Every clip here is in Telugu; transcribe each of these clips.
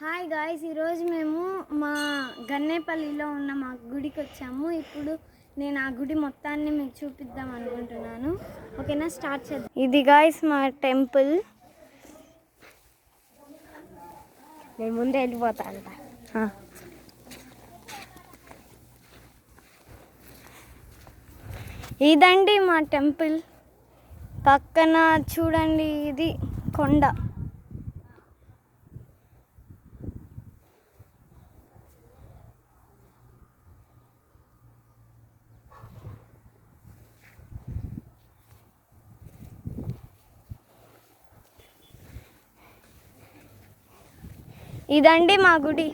హాయ్ గాయ్స్ ఈరోజు మేము మా గన్నేపల్లిలో ఉన్న మా గుడికి వచ్చాము. ఇప్పుడు నేను ఆ గుడి మొత్తాన్ని మీకు చూపిద్దాం అనుకుంటున్నాను. ఓకేనా? స్టార్ట్ చేద్దాం. ఇది గాయస్ మా టెంపుల్. నేను ముందే వెళ్ళిపోతా అంట. ఇదండి మా టెంపుల్. పక్కన చూడండి ఇది కొండ. ఇదండి మా గుడి.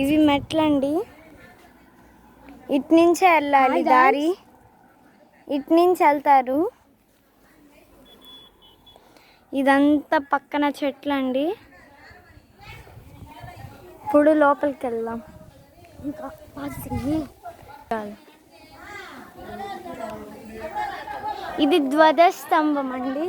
ఇవి మెట్లండి. ఇటు నుంచే వెళ్ళాలి. దారి. ఇటు నుంచి వెళ్తారు. ఇదంతా పక్కన చెట్లు అండి ఇప్పుడు లోపలికి వెళ్దాం ఇంకా చాలు. ఇది ధ్వజస్తంభం అండి.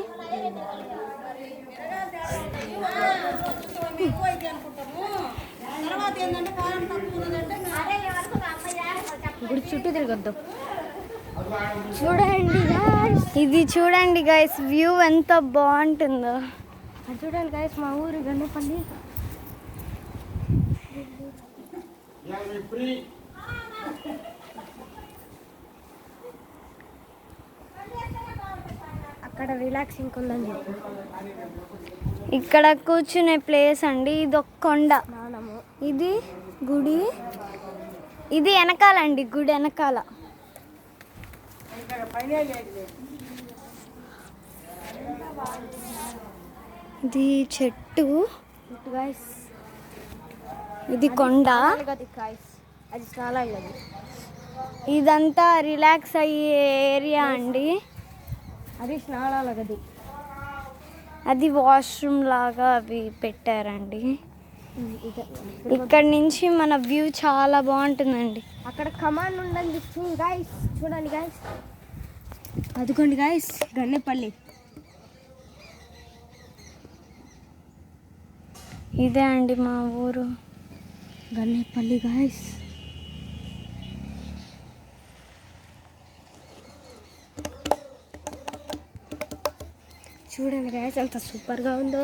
గుడి చుట్టూ తిరగద్దాం. చూడండి. ఇది చూడండి గైస్ వ్యూ ఎంత బాగుంటుందో. అది చూడండి గాయస్ మా ఊరు గన్నపల్లి అక్కడ రిలాక్సింగ్ ఉందని చెప్పు. ఇక్కడ కూర్చునే ప్లేస్ అండి ఇది ఒక కొండ ఇది గుడి. ఇది వెనకాలండి గుడి వెనకాల. ఇది చెట్టు. ఇది కొండ. అది చాలా ఇదంతా రిలాక్స్ అయ్యే ఏరియా అండి. అది స్నానాల గది అది వాష్రూమ్ లాగా అవి పెట్టారండి. ఇక్కడ నుంచి మన వ్యూ చాలా బాగుంటుందండి. అక్కడ కమాండ్ ఉండండి. చూడండి గాయస్ చూడండి గాయస్ అదిగోండి గాయస్ గన్నెపల్లి. ఇదే అండి మా ఊరు. గన్నెపల్లి గాయస్ చూడండి గాయస్ ఎంత సూపర్గా ఉందో.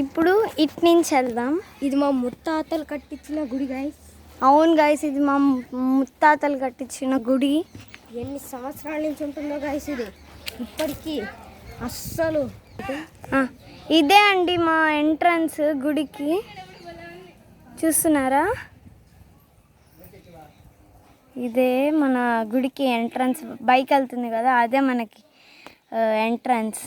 ఇప్పుడు ఇటు నుంచి వెళ్దాం. ఇది మా ముత్తాతలు కట్టించిన గుడి గాయస్ అవును గాయస్ ఇది మా ముత్తాతలు కట్టించిన గుడి. ఎన్ని సంవత్సరాల నుంచి ఉంటుందో గాయస్ ఇది. ఇప్పటికీ అస్సలు ఇదే అండి మా ఎంట్రన్స్ గుడికి. చూస్తున్నారా? ఇదే మన గుడికి ఎంట్రన్స్ బైక్ వెళ్తుంది కదా అదే మనకి ఎంట్రన్స్